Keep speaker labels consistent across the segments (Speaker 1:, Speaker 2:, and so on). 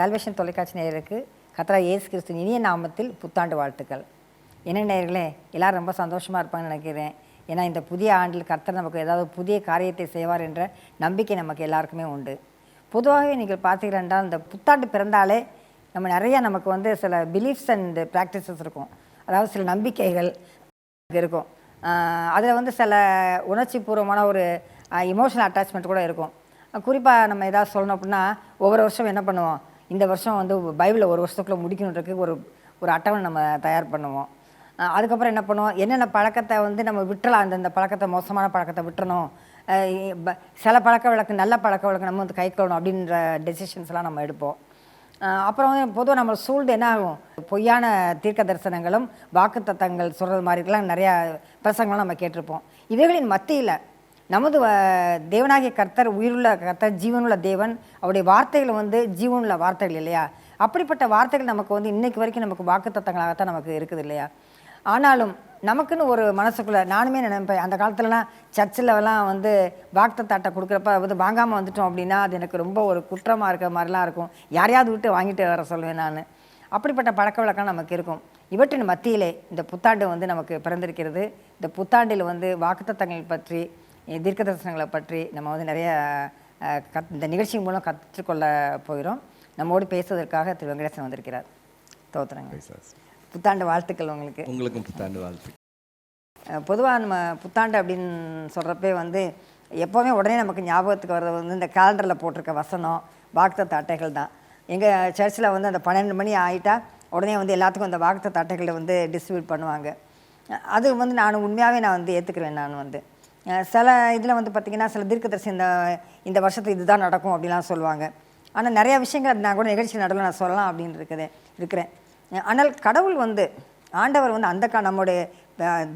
Speaker 1: Salvation தொலைக்காட்சி நேயருக்கு கத்ரா ஏசு கிறிஸ்து இனிய நாமத்தில் புத்தாண்டு வாழ்த்துக்கள். என்ன நேயர்களே எல்லாரும் ரொம்ப சந்தோஷமாக இருப்பாங்கன்னு நினைக்கிறேன். ஏன்னா இந்த புதிய ஆண்டில் கர்த்தர் நமக்கு ஏதாவது புதிய காரியத்தை செய்வார் என்ற நம்பிக்கை நமக்கு எல்லாருக்குமே உண்டு. பொதுவாகவே நீங்கள் பார்த்தீங்கன்னா இந்த புத்தாண்டு பிறந்தாலே நம்ம நிறையா நமக்கு வந்து சில பிலீஃப்ஸ் அண்ட் ப்ராக்டிசஸ் இருக்கும். அதாவது சில நம்பிக்கைகள் இருக்கும். அதில் வந்து சில உணர்ச்சி பூர்வமான ஒரு இமோஷனல் அட்டாச்மெண்ட் கூட இருக்கும். குறிப்பாக நம்ம எதாவது சொல்லணும் அப்படின்னா ஒவ்வொரு வருஷம் என்ன பண்ணுவோம்? இந்த வருஷம் வந்து பைபிளில் ஒரு வருஷத்துக்குள்ளே முடிக்கணுன்றதுக்கு ஒரு ஒரு அட்டவணை நம்ம தயார் பண்ணுவோம். அதுக்கப்புறம் என்ன பண்ணுவோம்? என்னென்ன பழக்கத்தை வந்து நம்ம விட்டுறலாம்? அந்தந்த பழக்கத்தை மோசமான பழக்கத்தை விட்டுறணும். ப- சில பழக்க வழக்கு நல்ல பழக்க வழக்கு நம்ம வந்து கைக்கொள்ளணும் அப்படின்ற டெசிஷன்ஸ்லாம் நம்ம எடுப்போம். அப்புறம் வந்து பொதுவாக நம்ம சூழ்ந்து என்ன ஆகும்? பொய்யான தீர்க்க தரிசனங்களும் வாக்குத்தத்தங்கள் சொல்கிறது மாதிரிலாம் நிறையா பிரசங்கங்களும் நம்ம கேட்டிருப்போம். இவைகளின் மத்தியில் நமது வ- தேவனாகிய கர்த்தர் உயிருள்ள கர்த்தர் ஜீவனுள்ள தேவன் அவருடைய வார்த்தைகள் வந்து ஜீவனுள்ள வார்த்தைகள் இல்லையா? அப்படிப்பட்ட வார்த்தைகள் நமக்கு வந்து இன்னைக்கு வரைக்கும் நமக்கு வாக்குத்தத்தங்களாகத்தான் நமக்கு இருக்குது இல்லையா? ஆனாலும் நமக்குன்னு ஒரு மனசுக்குள்ள நானுமே நினைப்பேன் அந்த காலத்துலலாம் சர்ச்சிலலாம் வந்து வாக்குத்தத்தாட்டை கொடுக்குறப்ப வந்து வாங்காமல் வந்துட்டோம் அப்படின்னா அது எனக்கு ரொம்ப ஒரு குற்றமாக இருக்கிற மாதிரிலாம் இருக்கும். யாரையாவது விட்டு வாங்கிட்டு வர சொல்லுவேன் நான். அப்படிப்பட்ட பழக்க வழக்கம் நமக்கு இருக்கும். இவற்றின் மத்தியிலே இந்த புத்தாண்டு வந்து நமக்கு பிறந்திருக்கிறது. இந்த புத்தாண்டில் வந்து வாக்குத்தத்தங்கள் பற்றி தீர்க்க தரிசனங்களை பற்றி நம்ம வந்து நிறைய கத் இந்த நிகழ்ச்சி மூலம் கற்றுக்கொள்ள போகிறோம். நம்மோடு பேசுவதற்காக திரு வெங்கடேசன் வந்திருக்கிறார். தோத்துறங்க. புத்தாண்டு வாழ்த்துக்கள் உங்களுக்கு.
Speaker 2: உங்களுக்கும் புத்தாண்டு வாழ்த்து.
Speaker 1: பொதுவாக நம்ம புத்தாண்டு அப்படின்னு சொல்கிறப்பே வந்து எப்போவுமே உடனே நமக்கு ஞாபகத்துக்கு வர்றது வந்து இந்த கேலண்டரில் போட்டிருக்க வசனம் வாக்குத்தத்த அட்டைகள் தான். எங்கள் சர்ச்சில் வந்து அந்த பன்னெண்டு மணி ஆகிட்டா உடனே வந்து எல்லாத்துக்கும் அந்த வாக்குத்தத்த அட்டைகளை வந்து டிஸ்ட்ரிபியூட் பண்ணுவாங்க. அது வந்து நான் உண்மையாகவே நான் வந்து ஏற்றுக்குறேன் நான் வந்து. சில இதில் வந்து பார்த்திங்கன்னா சில தீர்க்கதரிசி இந்த இந்த வருஷத்துக்கு இதுதான் நடக்கும் அப்படிலாம் சொல்லுவாங்க. ஆனால் நிறைய விஷயங்கள் நான் கூட நிகழ்ச்சி நடுவில் நான் சொல்லலாம் அப்படின்னு இருக்குது இருக்கிறேன். ஆனால் கடவுள் வந்து ஆண்டவர் வந்து அந்த கா நம்முடைய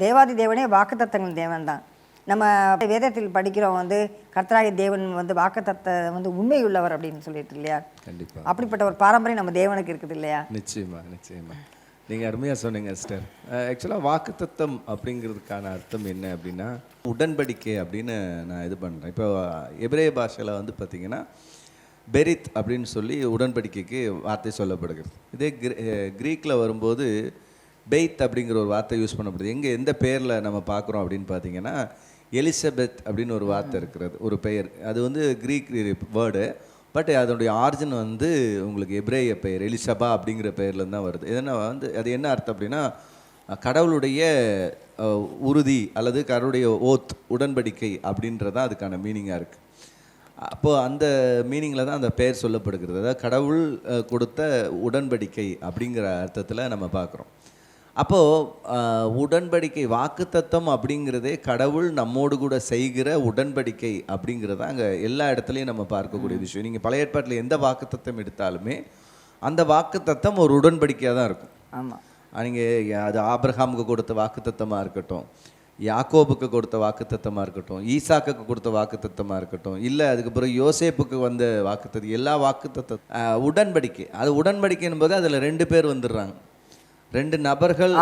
Speaker 1: தேவாதி தேவனே வாக்குத்தத்தங்கள் தேவன் தான். நம்ம வேதத்தில் படிக்கிறோம் வந்து கர்த்தராகிய தேவன் வந்து வாக்குத்தத்த வந்து உண்மையுள்ளவர் அப்படின்னு சொல்லிட்டு இல்லையா? அப்படிப்பட்ட ஒரு பாரம்பரியம் நம்ம தேவனுக்கு இருக்குது இல்லையா?
Speaker 2: நிச்சயமா நிச்சயமா. நீங்கள் அருமையாக சொன்னீங்க சிஸ்டர். ஆக்சுவலாக வாக்குத்தத்தம் அப்படிங்கிறதுக்கான அர்த்தம் என்ன அப்படின்னா உடன்படிக்கை அப்படின்னு நான் இது பண்ணுறேன் இப்போ எபிரே பாஷையில் வந்து பார்த்தீங்கன்னா பெரித் அப்படின்னு சொல்லி உடன்படிக்கைக்கு வார்த்தை சொல்லப்படுகிறது. இதே கிரீ- க்ரீக்கில் வரும்போது பெய்த் அப்படிங்கிற ஒரு வார்த்தை யூஸ் பண்ணப்படுது. எங்கே எந்த பேரில் நம்ம பார்க்குறோம் அப்படின்னு பார்த்தீங்கன்னா எலிசபெத் அப்படின்னு ஒரு வார்த்தை இருக்கிறது ஒரு பெயர். அது வந்து கிரீக் வேர்டு. பட் அதனுடைய ஆர்ஜின் வந்து உங்களுக்கு எப்ரேய பெயர் எலிசபா அப்படிங்கிற பெயர்லேருந்து தான் வருது. எதனா வந்து அது என்ன அர்த்தம் அப்படின்னா கடவுளுடைய உறுதி அல்லது கடவுளுடைய ஓத் உடன்படிக்கை அப்படின்றதான் அதுக்கான மீனிங்காக இருக்குது அப்போது அந்த மீனிங்கில் தான் அந்த பெயர் சொல்லப்படுகிறது. அதாவது கடவுள் கொடுத்த உடன்படிக்கை அப்படிங்கிற அர்த்தத்தில் நம்ம பார்க்குறோம். அப்போது உடன்படிக்கை வாக்குத்தத்தம் அப்படிங்கிறதே கடவுள் நம்மோடு கூட செய்கிற உடன்படிக்கை அப்படிங்கிறத அங்கே எல்லா இடத்துலையும் நம்ம பார்க்கக்கூடிய விஷயம். நீங்கள் பழைய ஏற்பாட்டில் எந்த வாக்குத்தத்தம் எடுத்தாலுமே அந்த வாக்குத்தத்தம் ஒரு உடன்படிக்கையாக தான் இருக்கும்.
Speaker 1: ஆமாம்
Speaker 2: நீங்கள் அது ஆபிரகாமுக்கு கொடுத்த வாக்குத்தத்தமாக இருக்கட்டும் யாக்கோபுக்கு கொடுத்த வாக்குத்தத்தமாக இருக்கட்டும் ஈசாக்குக்கு கொடுத்த வாக்குத்தத்தமாக இருக்கட்டும் இல்லை அதுக்கப்புறம் யோசேப்புக்கு வந்த வாக்குத்தத்தம் எல்லா வாக்குத்தத்த உடன்படிக்கை. அது உடன்படிக்கை என்பது அதில் ரெண்டு பேர் வந்துடுறாங்க. ரெண்டு நபர்கள்.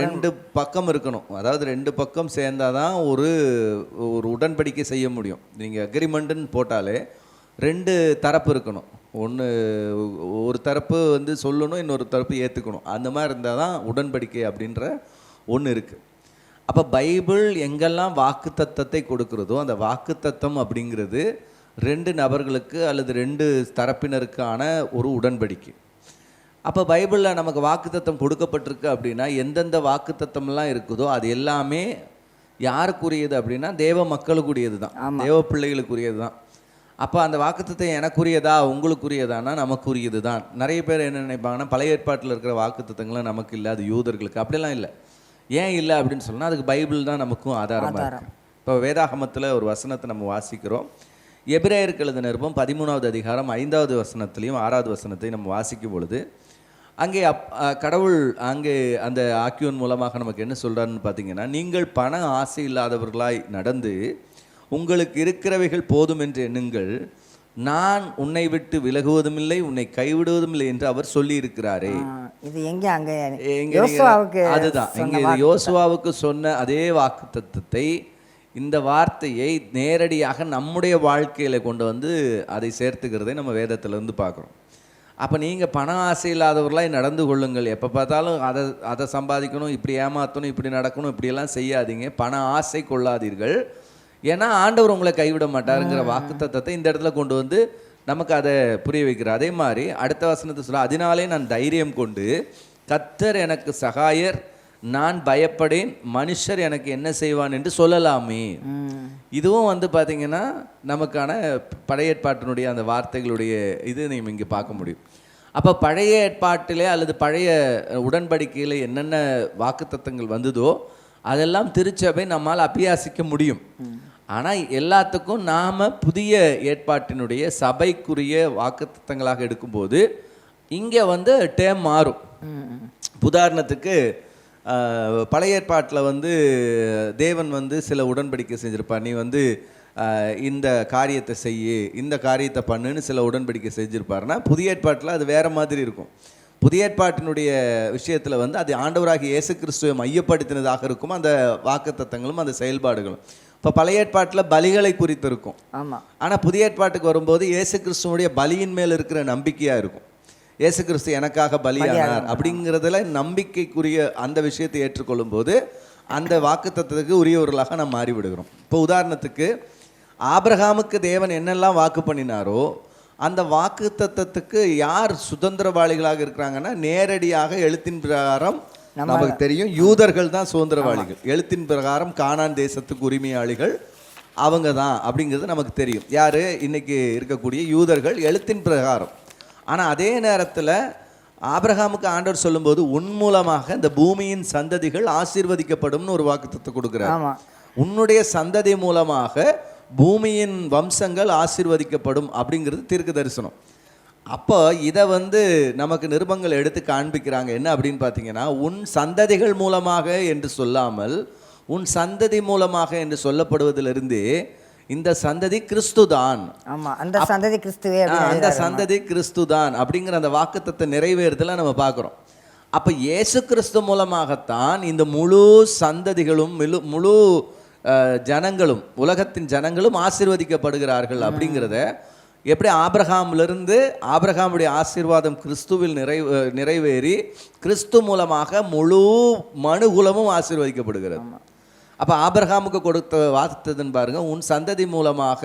Speaker 2: ரெண்டு பக்கம் இருக்கணும். அதாவது ரெண்டு பக்கம் சேர்ந்தாதான் ஒரு ஒரு உடன்படிக்கை செய்ய முடியும். நீங்கள் அக்ரிமெண்ட்டுன்னு போட்டாலே ரெண்டு தரப்பு இருக்கணும். ஒன்று ஒரு தரப்பு வந்து சொல்லணும் இன்னொரு தரப்பு ஏற்றுக்கணும் அந்த மாதிரி இருந்தால் தான் உடன்படிக்கை அப்படின்ற ஒன்று இருக்குது அப்போ பைபிள் எங்கெல்லாம் வாக்குத்தத்தத்தை கொடுக்கிறதோ அந்த வாக்குத்தத்தம் அப்படிங்கிறது ரெண்டு நபர்களுக்கு அல்லது ரெண்டு தரப்பினருக்கான ஒரு உடன்படிக்கை. அப்போ பைபிளில் நமக்கு வாக்குத்தத்தம் கொடுக்கப்பட்டிருக்கு அப்படின்னா எந்தெந்த வாக்குத்தத்தம்லாம் இருக்குதோ அது எல்லாமே யாருக்குரியது அப்படின்னா தேவ மக்களுக்குரியது தான் தேவ பிள்ளைகளுக்குரியது தான் அப்போ அந்த வாக்குத்தத்தம் எனக்குரியதா உங்களுக்குரியதானா நமக்குரியது தான் நிறைய பேர் என்ன நினைப்பாங்கன்னா பழைய ஏற்பாட்டில் இருக்கிற வாக்குத்தத்தங்கள்லாம் நமக்கு இல்லை அது யூதர்களுக்கு. அப்படிலாம் இல்லை. ஏன் இல்லை அப்படின்னு சொன்னால் அதுக்கு பைபிள் தான் நமக்கும் ஆதாரமாக இருக்கு. இப்போ வேதாகமத்தில் ஒரு வசனத்தை நம்ம வாசிக்கிறோம். எபிரேயருக்கு எழுதின நிருபம் பதிமூணாவது அதிகாரம் ஐந்தாவது வசனத்திலையும் ஆறாவது வசனத்தையும் நம்ம வாசிக்கும் பொழுது அங்கே அப் கடவுள் அங்கே அந்த ஆக்கியோன் மூலமாக நமக்கு என்ன சொல்றாருன்னு பார்த்தீங்கன்னா நீங்கள் பண ஆசை இல்லாதவர்களாய் நடந்து உங்களுக்கு இருக்கிறவைகள் போதும் என்று எண்ணுங்கள். நான் உன்னை விட்டு விலகுவதும் இல்லை உன்னை கைவிடுவதும் இல்லை என்று அவர் சொல்லி இருக்கிறாரே
Speaker 1: இது எங்கே அங்கே
Speaker 2: அதுதான். இங்க யோசுவாவுக்கு சொன்ன அதே வாக்கு தத்துவத்தை இந்த வார்த்தையை நேரடியாக நம்முடைய வாழ்க்கையில கொண்டு வந்து அதை சேர்த்துக்கிறதை நம்ம வேதத்துல இருந்து பார்க்குறோம். அப்போ நீங்கள் பண ஆசை இல்லாதவர்களாய் நடந்து கொள்ளுங்கள். எப்போ பார்த்தாலும் அதை அதை சம்பாதிக்கணும் இப்படி ஏமாற்றணும் இப்படி நடக்கணும் இப்படியெல்லாம் செய்யாதீங்க. பண ஆசை கொள்ளாதீர்கள். ஏன்னா ஆண்டவர் உங்களை கைவிட மாட்டாருங்கிற வாக்குத்தத்தத்தை இந்த இடத்துல கொண்டு வந்து நமக்கு அதை புரிய வைக்கிறார். அதே மாதிரி அடுத்த வசனத்தை சொல்ல அதனாலே நான் தைரியம் கொண்டு கத்தர் எனக்கு சகாயர் நான் பயப்படேன் மனுஷர் எனக்கு என்ன செய்வான் என்று சொல்லலாமே. இதுவும் வந்து பார்த்தீங்கன்னா நமக்கான பழைய ஏற்பாட்டினுடைய அந்த வார்த்தைகளுடைய இது நீங்கள் இங்கே பார்க்க முடியும். அப்போ பழைய ஏற்பாட்டிலே அல்லது பழைய உடன்படிக்கையில் என்னென்ன வாக்குத்தத்தங்கள் வந்ததோ அதெல்லாம் திருச்சபை நம்மால் அபியாசிக்க முடியும். ஆனால் எல்லாத்துக்கும் நாம் புதிய ஏற்பாட்டினுடைய சபைக்குரிய வாக்குத்தத்தங்களாக எடுக்கும்போது இங்கே வந்து டேம் மாறும். உதாரணத்துக்கு பழைய ஏற்பாட்டில் வந்து தேவன் வந்து சில உடன்படிக்கை செஞ்சிருப்பார். நீ வந்து இந்த காரியத்தை செய்யு இந்த காரியத்தை பண்ணுன்னு சில உடன்படிக்கை செஞ்சிருப்பாருன்னா புதிய ஏற்பாட்டில் அது வேற மாதிரி இருக்கும். புதிய ஏற்பாட்டினுடைய விஷயத்தில் வந்து அது ஆண்டவராகிய இயேசு கிறிஸ்துவை மையப்படுத்தினதாக இருக்கும். அந்த வாக்குத்தத்தங்களும் அந்த செயல்பாடுகளும். இப்போ பழைய ஏற்பாட்டில் பலிகளை குறித்து இருக்கும்.
Speaker 1: ஆமாம்
Speaker 2: ஆனால் புதிய ஏற்பாட்டுக்கு வரும்போது இயேசு கிறிஸ்துவனுடைய பலியின் மேல் இருக்கிற நம்பிக்கையாக இருக்கும். இயேசு கிறிஸ்து எனக்காக பலியானார் அப்படிங்கிறதுல நம்பிக்கைக்குரிய அந்த விஷயத்தை ஏற்றுக்கொள்ளும் போது அந்த வாக்குத்தத்தத்துக்கு உரியவர்களாக நாம் மாறிவிடுகிறோம். இப்போ உதாரணத்துக்கு ஆபிரகாமுக்கு தேவன் என்னெல்லாம் வாக்கு பண்ணினாரோ அந்த வாக்கு தத்தத்துக்கு யார் சுதந்திரவாளிகளாக இருக்கிறாங்கன்னா நேரடியாக எழுத்தின் பிரகாரம் நமக்கு தெரியும் யூதர்கள் தான் சுதந்திரவாளிகள். எழுத்தின் பிரகாரம் கானான் தேசத்துக்கு உரிமையாளிகள் அவங்க தான் அப்படிங்கிறது நமக்கு தெரியும். யார்? இன்னைக்கு இருக்கக்கூடிய யூதர்கள் எழுத்தின் பிரகாரம். ஆனால் அதே நேரத்தில் ஆபிரகாமுக்கு ஆண்டவர் சொல்லும்போது உன் மூலமாக இந்த பூமியின் சந்ததிகள் ஆசீர்வதிக்கப்படும்னு ஒரு வாக்குத்தத்தை கொடுக்குறார். உன்னுடைய சந்ததி மூலமாக பூமியின் வம்சங்கள் ஆசீர்வதிக்கப்படும் அப்படிங்கிறது தீர்க்க தரிசனம். அப்போ இதை வந்து நமக்கு நிருபங்கள் எடுத்து காண்பிக்கிறாங்க. என்ன அப்படின்னு பார்த்தீங்கன்னா உன் சந்ததிகள் மூலமாக என்று சொல்லாமல் உன் சந்ததி மூலமாக என்று சொல்லப்படுவதிலிருந்து இந்த சந்ததி கிறிஸ்துதான்.
Speaker 1: ஆமாம் அந்த சந்ததி கிறிஸ்துவே
Speaker 2: அந்த. சந்ததி கிறிஸ்துதான் அப்படிங்கிற அந்த வாக்குத்தத்தை நிறைவேறுதல நம்ம பார்க்குறோம். அப்போ இயேசு கிறிஸ்து மூலமாகத்தான் இந்த முழு சந்ததிகளும் முழு ஜனங்களும் உலகத்தின் ஜனங்களும் ஆசீர்வதிக்கப்படுகிறார்கள் அப்படிங்கிறத எப்படி ஆபிரகாமிலிருந்து ஆபிரகாமுடைய ஆசீர்வாதம் கிறிஸ்துவில் நிறை நிறைவேறி கிறிஸ்து மூலமாக முழு மனுகுலமும் ஆசீர்வதிக்கப்படுகிறது. அப்போ ஆபிரகாமுக்கு கொடுத்த வாக்குத்ததுன்னு பாருங்க உன் சந்ததி மூலமாக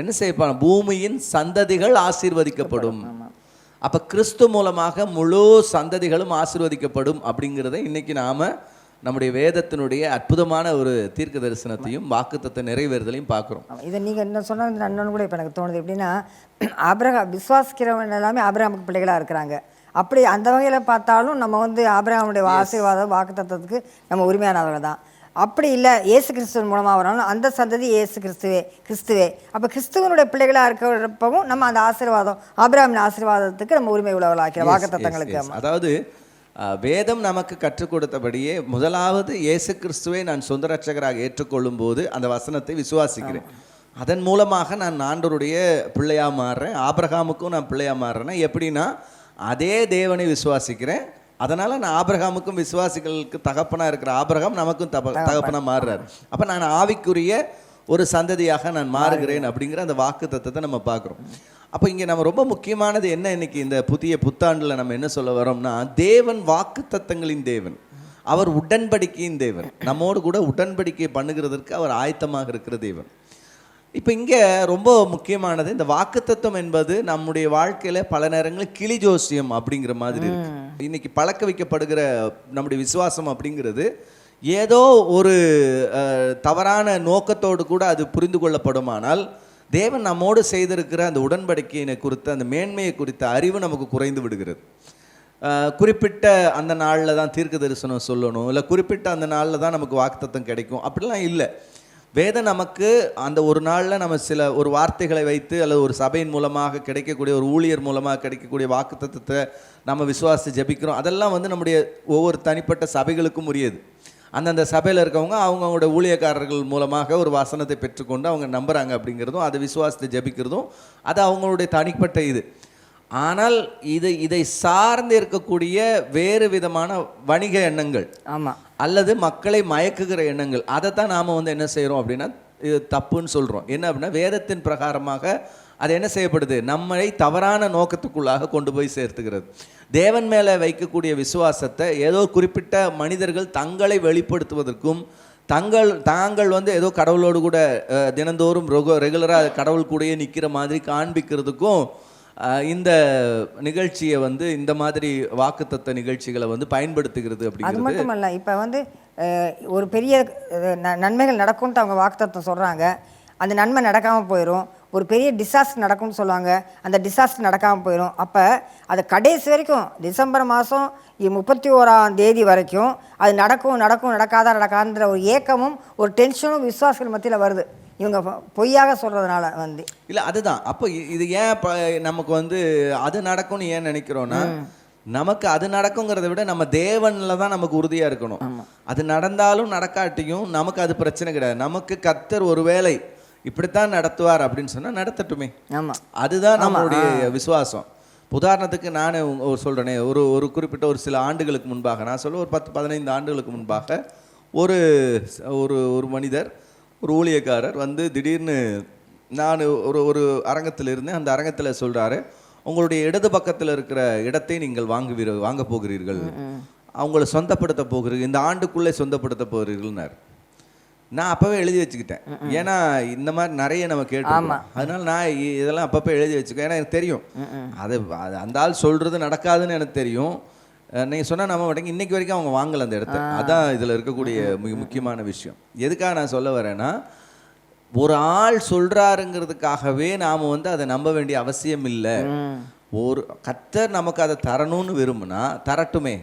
Speaker 2: என்ன செய்யப்பான பூமியின் சந்ததிகள் ஆசீர்வதிக்கப்படும். அப்போ கிறிஸ்து மூலமாக முழு சந்ததிகளும் ஆசீர்வதிக்கப்படும் அப்படிங்கிறத இன்னைக்கு நாம நம்முடைய வேதத்தினுடைய அற்புதமான ஒரு தீர்க்க தரிசனத்தையும் வாக்குத்தத்தை நிறைவேறுதலையும் பார்க்குறோம்.
Speaker 1: இதை நீங்கள் என்ன சொன்ன இன்னொன்று கூட இப்போ எனக்கு தோணுது எப்படின்னா ஆபிரகா விசுவாசிக்கிறவங்க எல்லாமே ஆபிரகாமுக்கு பிள்ளைகளாக இருக்கிறாங்க. அப்படி அந்த வகையில் பார்த்தாலும் நம்ம வந்து ஆபிரகாமுடைய ஆசீர்வாதம் வாக்குத்தத்தத்துக்கு நம்ம உரிமையானவர்கள் தான். அப்படி இல்லை இயேசு கிறிஸ்துவின் மூலமாக வரணும் அந்த சந்ததி இயேசு கிறிஸ்துவே கிறிஸ்துவே. அப்போ கிறிஸ்துவனுடைய பிள்ளைகளாக இருக்கிறப்பவும் நம்ம அந்த ஆசீர்வாதம் ஆபிரகாமின் ஆசீர்வாதத்துக்கு நம்ம உரிமை
Speaker 2: yes, yes. அதாவது வேதம் நமக்கு கற்றுக் கொடுத்தபடியே முதலாவது இயேசு கிறிஸ்துவை நான் சொந்த ரட்சகராக ஏற்றுக்கொள்ளும் போது அந்த வசனத்தை விசுவாசிக்கிறேன். அதன் மூலமாக நான் ஆண்டவருடைய பிள்ளையா மாறுறேன் ஆபிரகாமுக்கும் நான் பிள்ளையா மாறுறேன்னா எப்படின்னா அதே தேவனை விசுவாசிக்கிறேன் அதனால நான் ஆபிரகாமுக்கும் விசுவாசிகளுக்கு தகப்பனா இருக்கிற ஆபிரகாம் நமக்கும் தப தகப்பனா. மாறுறாரு. அப்ப நான் ஆவிக்குரிய ஒரு சந்ததியாக நான் மாறுகிறேன் அப்படிங்கிற அந்த வாக்கு தத்தத்தை நம்ம பார்க்குறோம். அப்போ இங்கே நம்ம ரொம்ப முக்கியமானது என்ன இன்னைக்கு இந்த புதிய புத்தாண்டில் நம்ம என்ன சொல்ல வரோம்னா தேவன் வாக்கு தத்தங்களின் தேவன். அவர் உடன்படிக்கையின் தேவன். நம்மோடு கூட உடன்படிக்கை பண்ணுகிறதற்கு அவர் ஆயத்தமாக இருக்கிற தேவன். இப்போ இங்கே ரொம்ப முக்கியமானது இந்த வாக்குத்தத்தம் என்பது நம்முடைய வாழ்க்கையில் பல நேரங்களில் கிளி ஜோசியம் அப்படிங்கிற மாதிரி இருக்கு. இன்னைக்கு பழக்க வைக்கப்படுகிற நம்முடைய விசுவாசம் அப்படிங்கிறது ஏதோ ஒரு தவறான நோக்கத்தோடு கூட அது புரிந்து கொள்ளப்படுமானால் தேவன் நம்மோடு செய்திருக்கிற அந்த உடன்படிக்கையினை குறித்த அந்த மேன்மையை குறித்த அறிவு நமக்கு குறைந்து விடுகிறது. குறிப்பிட்ட அந்த நாளில் தான் தீர்க்க தரிசனம் சொல்லணும் இல்லை குறிப்பிட்ட அந்த நாளில் தான் நமக்கு வாக்குத்தத்தம் கிடைக்கும் அப்படிலாம் இல்லை. வேதம் நமக்கு அந்த ஒரு நாளில் நம்ம சில ஒரு வார்த்தைகளை வைத்து அல்லது ஒரு சபையின் மூலமாக கிடைக்கக்கூடிய ஒரு ஊழியர் மூலமாக கிடைக்கக்கூடிய வாக்குத்தத்தத்தை நம்ம விசுவாசி ஜெபிக்கிறோம். அதெல்லாம் வந்து நம்முடைய ஒவ்வொரு தனிப்பட்ட சபைகளுக்கும் உரியது. அந்தந்த சபையில் இருக்கவங்க அவங்களோட ஊழியக்காரர்கள் மூலமாக ஒரு வசனத்தை பெற்றுக்கொண்டு அவங்க நம்புகிறாங்க அப்படிங்கிறதும் அதை விசுவாசத்தை ஜெபிக்கிறதும் அது அவங்களுடைய தனிப்பட்ட இது. ஆனால் இது இதை சார்ந்து இருக்கக்கூடிய வேறு விதமான வணிக எண்ணங்கள்
Speaker 1: ஆமாம்
Speaker 2: அல்லது மக்களை மயக்குகிற எண்ணங்கள். அதை தான் நாம் வந்து என்ன செய்கிறோம் அப்படின்னா இது தப்புன்னு சொல்கிறோம் என்ன அப்படின்னா வேதத்தின் பிரகாரமாக அது என்ன செய்யப்படுது? நம்மை தவறான நோக்கத்துக்குள்ளாக கொண்டு போய் சேர்த்துகிறது. தேவன் மேலே வைக்கக்கூடிய விசுவாசத்தை ஏதோ குறிப்பிட்ட மனிதர்கள் தங்களை வெளிப்படுத்துவதற்கும் தங்கள் தாங்கள் வந்து ஏதோ கடவுளோடு கூட தினந்தோறும் ரெகுலராக கடவுள் கூடயே நிற்கிற மாதிரி காண்பிக்கிறதுக்கும் இந்த நிகழ்ச்சியை வந்து இந்த மாதிரி வாக்குத்தத்த நிகழ்ச்சிகளை வந்து பயன்படுத்துகிறது
Speaker 1: அது
Speaker 2: மட்டும்
Speaker 1: மட்டுமல்ல இப்போ வந்து ஒரு பெரிய நன்மைகள் நடக்கும்ட்டு அவங்க வாக்குத்தத்தம் சொல்கிறாங்க அந்த நன்மை நடக்காமல் போயிடும் ஒரு பெரிய டிசாஸ்டர் நடக்கும்னு சொல்லுவாங்க. அந்த டிசாஸ்டர் நடக்காமல் போயிடும் அப்போ அது கடைசி வரைக்கும் டிசம்பர் மாதம் முப்பத்தி ஓராம் தேதி வரைக்கும் அது நடக்கும் நடக்கும் நடக்காதா நடக்காதுன்ற ஒரு ஏக்கமும் ஒரு டென்ஷனும் விசுவாசிகள் மத்தியில் வருது. இவங்க பொய்யாக சொல்கிறதுனால வந்து.
Speaker 2: இல்லை அதுதான். அப்போ இது ஏன் ப நமக்கு வந்து அது நடக்கும்னு ஏன் நினைக்கிறோன்னா நமக்கு அது நடக்குங்கிறத விட நம்ம தேவனில் தான் நமக்கு உறுதியாக இருக்கணும். அது நடந்தாலும் நடக்காட்டியும் நமக்கு அது பிரச்சனை கிடையாது. நமக்கு கத்தர் ஒருவேளை இப்படித்தான் நடத்துவார் அப்படின்னு சொன்னால் நடத்தட்டுமே.
Speaker 1: ஆமாம்
Speaker 2: அதுதான் நம்மளுடைய விசுவாசம். உதாரணத்துக்கு நான் ஒரு சொல்கிறேனே ஒரு ஒரு குறிப்பிட்ட ஒரு சில ஆண்டுகளுக்கு முன்பாக நான் சொல்ல ஒரு பத்து பதினைந்து ஆண்டுகளுக்கு முன்பாக ஒரு ஒரு ஒரு மனிதர் ஒரு ஊழியக்காரர் வந்து திடீர்னு நான் ஒரு ஒரு அரங்கத்தில் இருந்தேன். அந்த அரங்கத்தில் சொல்கிறாரு உங்களுடைய இடது பக்கத்தில் இருக்கிற இடத்தை நீங்கள் வாங்குவீர் வாங்க போகிறீர்கள். அவங்கள சொந்தப்படுத்த போகிறீர்கள். இந்த ஆண்டுக்குள்ளே சொந்தப்படுத்த போகிறீர்கள்னார். நான் அப்போவே எழுதி வச்சுக்கிட்டேன். ஏன்னா இந்த மாதிரி நிறைய நம்ம கேட்டு அதனால நான் இதெல்லாம் அப்பப்போ எழுதி வச்சுக்கேன் ஏன்னா எனக்கு தெரியும். அது அது அந்த ஆள் சொல்றது நடக்காதுன்னு எனக்கு தெரியும். அஹ் நீங்க சொன்னா நம்ப மாட்டேங்க இன்னைக்கு வரைக்கும் அவங்க வாங்கல அந்த இடத்த. அதான் இதுல இருக்கக்கூடிய மிக முக்கியமான விஷயம். எதுக்காக நான் சொல்ல வரேன்னா ஒரு ஆள் சொல்றாருங்கிறதுக்காகவே நாம வந்து அதை நம்ப வேண்டிய அவசியம் இல்லை. ஒரு கத்தர் நமக்கு அதை தரணும்னு விரும்புனா தரட்டுமே.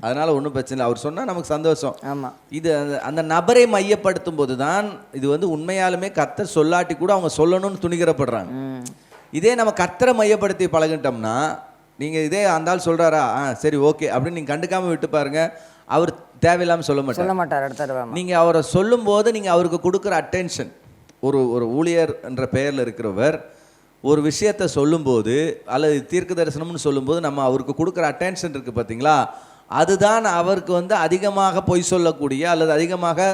Speaker 2: அதனால ஒன்றும் பிரச்சனை இல்லை. அவர் சொன்னா நமக்கு சந்தோஷம்.
Speaker 1: ஆமாம்
Speaker 2: இது அந்த- அந்த நபரை மையப்படுத்தும் போது தான் இது வந்து உண்மையாலுமே கத்தர் சொல்லாட்டி கூட அவங்க சொல்லணும்னு துணிகரப்படுறாங்க. இதே நம்ம கத்தரை மையப்படுத்தி பழகிட்டோம்னா நீங்கள் இதே அந்த ஆள் சொல்கிறாரா ஆ சரி ஓகே. அப்படின்னு நீங்கள் கண்டுக்காமல் விட்டு பாருங்க. அவர் தேவையில்லாமல் சொல்ல மாட்டார்.
Speaker 1: சொல்ல மாட்டார் அடுத்த
Speaker 2: நீங்கள் அவரை சொல்லும்போது நீங்கள் அவருக்கு கொடுக்குற அட்டென்ஷன் ஒரு ஒரு ஊழியர் என்ற பெயரில் இருக்கிறவர் ஒரு விஷயத்தை சொல்லும்போது அல்லது தீர்க்க தரிசனம்னு சொல்லும்போது நம்ம அவருக்கு கொடுக்குற அட்டென்ஷன் இருக்குது பார்த்தீங்களா அதுதான் அவருக்கு வந்து அதிகமாக பொய் சொல்லக்கூடிய அல்லது அதிகமாக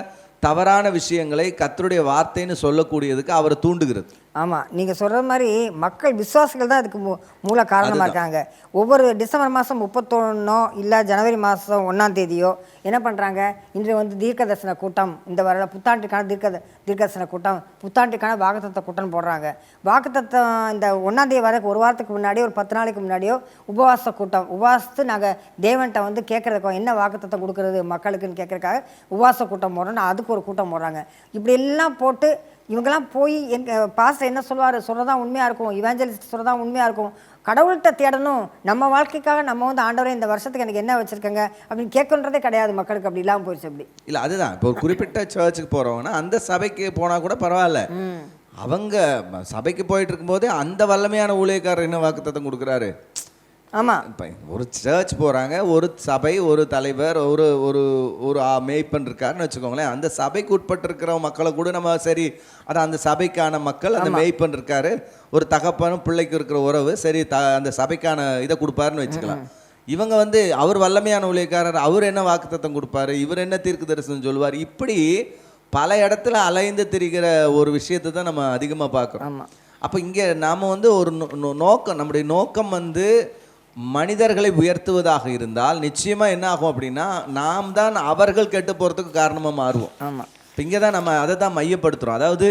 Speaker 2: தவறான விஷயங்களை கத்தருடைய வார்த்தைன்னு சொல்லக்கூடியதுக்கு அவரை தூண்டுகிறது.
Speaker 1: ஆமாம் நீங்கள் சொல்கிற மாதிரி மக்கள் விசுவாசிகள் தான் அதுக்கு மூ மூல காரணமாக இருக்காங்க. ஒவ்வொரு டிசம்பர் மாதம் முப்பத்தொன்னோ இல்லை ஜனவரி மாதம் ஒன்றாம் தேதியோ என்ன பண்ணுறாங்க இன்று வந்து தீர்க்க தரிசன கூட்டம் இந்த வர புத்தாண்டுக்கான தீர்க்க தீர்க்க தரிசன கூட்டம் புத்தாண்டுக்கான வாக்குத்தத்த கூட்டம் போடுறாங்க. வாக்குத்தத்தம் இந்த ஒன்றாம் தேதி ஒரு வாரத்துக்கு முன்னாடியோ ஒரு பத்து நாளைக்கு முன்னாடியோ உபவாச கூட்டம் உபவாசத்து நாங்கள் தேவன்கிட்ட வந்து கேட்குறதுக்கு என்ன வாக்குத்தத்தம் கொடுக்குறது மக்களுக்குன்னு கேட்குறதுக்காக உபவாச கூட்டம் போடுறோம் அதுக்கு ஒரு கூட்டம் போடுறாங்க. இப்படி எல்லாம் போட்டு இவங்கெல்லாம் போய் எங்க பாஸ்டர் என்ன சொல்லுவார்? சொல்கிறதா உண்மையாக இருக்கும். இவாஞ்சலிஸ்ட் சொல்கிறதா உண்மையாக இருக்கும். கடவுள்கிட்ட தேடணும். நம்ம வாழ்க்கைக்காக நம்ம வந்து ஆண்டவரே இந்த வருஷத்துக்கு எனக்கு என்ன வச்சுருக்கங்க? அப்படின்னு கேட்கன்றதே கிடையாது மக்களுக்கு. அப்படி இல்லாமல் போயிடுச்சு அப்படி.
Speaker 2: இல்லை அதுதான். இப்போ ஒரு குறிப்பிட்ட சர்ச்சுக்கு போகிறவங்கன்னா அந்த சபைக்கு போனால் கூட பரவாயில்ல. அவங்க சபைக்கு போயிட்டு இருக்கும்போதே அந்த வல்லமையான ஊழியக்காரர் என்ன வாக்குத்தத்தம் கொடுக்குறாரு?
Speaker 1: ஆமாம்
Speaker 2: இப்போ ஒரு சர்ச் போகிறாங்க ஒரு சபை ஒரு தலைவர் ஒரு ஒரு ஒரு மேய்ப்பன் இருக்காருன்னு வச்சுக்கோங்களேன். அந்த சபைக்கு உட்பட்டு இருக்கிற மக்களை கூட நம்ம சரி அதான் அந்த சபைக்கான மக்கள் அந்த மேய்ப்பன் இருக்காரு. ஒரு தகப்பனும் பிள்ளைக்கு இருக்கிற உறவு சரி த அந்த சபைக்கான இதை கொடுப்பாருன்னு வச்சுக்கலாம். இவங்க வந்து அவர் வல்லமையான ஊழியக்காரர் அவர் என்ன வாக்குத்தத்தம் கொடுப்பாரு இவர் என்ன தீர்க்கு தரிசனம் சொல்லுவார் இப்படி பல இடத்துல அலைந்து திரிகிற ஒரு விஷயத்தை தான் நம்ம அதிகமாக பார்க்குறோம். அப்போ இங்கே நாம் வந்து ஒரு நோக்கம் நம்முடைய நோக்கம் வந்து மனிதர்களை உயர்த்துவதாக இருந்தால் நிச்சயமாக என்ன ஆகும் அப்படின்னா நாம் தான் அவர்கள் கெட்டு போகிறதுக்கு காரணமாக மாறுவோம்.
Speaker 1: ஆமாம்
Speaker 2: இப்போ இங்கே தான் நம்ம அதை தான் மையப்படுத்துகிறோம் அதாவது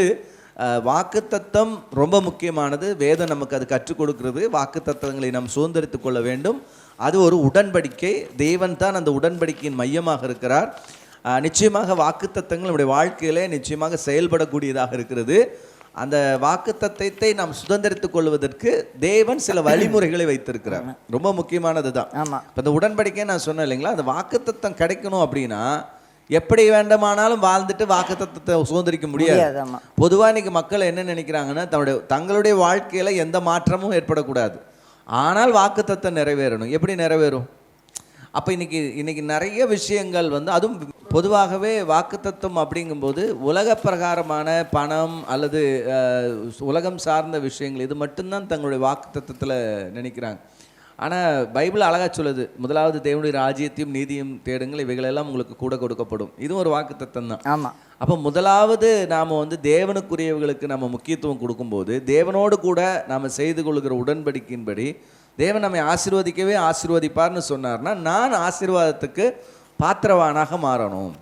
Speaker 2: வாக்குத்தத்தம் ரொம்ப முக்கியமானது. வேதம் நமக்கு அது கற்றுக் கொடுக்கிறது. வாக்குத்தத்தங்களை நாம் சுதந்திரித்து கொள்ள வேண்டும். அது ஒரு உடன்படிக்கை. தேவன் தான் அந்த உடன்படிக்கையின் மையமாக இருக்கிறார். நிச்சயமாக வாக்குத்தத்தங்கள் நம்முடைய வாழ்க்கையிலே நிச்சயமாக செயல்படக்கூடியதாக இருக்கிறது. அந்த வாக்குத்தத்தத்தை நாம் சுதந்திரித்துக் கொள்வதற்கு தேவன் சில வழிமுறைகளை வைத்திருக்கிறார். ரொம்ப முக்கியமானது தான்
Speaker 1: ஆமாம்
Speaker 2: இப்போ இந்த உடன்படிக்கை நான் சொன்னேன் இல்லைங்களா? அந்த வாக்குத்தத்தம் கிடைக்கணும் அப்படின்னா எப்படி வேண்டுமானாலும் வாழ்ந்துட்டு வாக்குத்தத்தத்தை சுதந்திரிக்க முடியாது. பொதுவாக இன்னைக்கு மக்கள் என்ன நினைக்கிறாங்கன்னா தன்னுடைய தங்களுடைய வாழ்க்கையில எந்த மாற்றமும் ஏற்படக்கூடாது. ஆனால் வாக்குத்தத்தம் நிறைவேறணும். எப்படி நிறைவேறும்? அப்போ இன்னைக்கு இன்னைக்கு நிறைய விஷயங்கள் வந்து அதுவும் பொதுவாகவே வாக்குத்தத்தம் அப்படிங்கும்போது உலக பிரகாரமான பணம் அல்லது உலகம் சார்ந்த விஷயங்கள் இது மட்டும்தான் தங்களுடைய வாக்குத்தத்தத்தில் நினைக்கிறாங்க. ஆனால் பைபிள் அழகா சொல்லுது முதலாவது தேவனுடைய ராஜ்யத்தையும் நீதியும் தேடுங்கள் இவைகளெல்லாம் உங்களுக்கு கூட கொடுக்கப்படும். இதுவும் ஒரு வாக்குத்தத்தம் தான்.
Speaker 1: ஆமாம்
Speaker 2: அப்போ முதலாவது நாம் வந்து தேவனுக்குரியவர்களுக்கு நம்ம முக்கியத்துவம் கொடுக்கும்போது தேவனோடு கூட நாம் செய்து கொள்கிற உடன்படிக்கையின்படி தேவன் நம்மை ஆசீர்வதிக்கவே ஆசீர்வதிப்பார்னு சொன்னார்னா நான் ஆசீர்வாதத்துக்கு பாத்திரவானாக மாறணும்.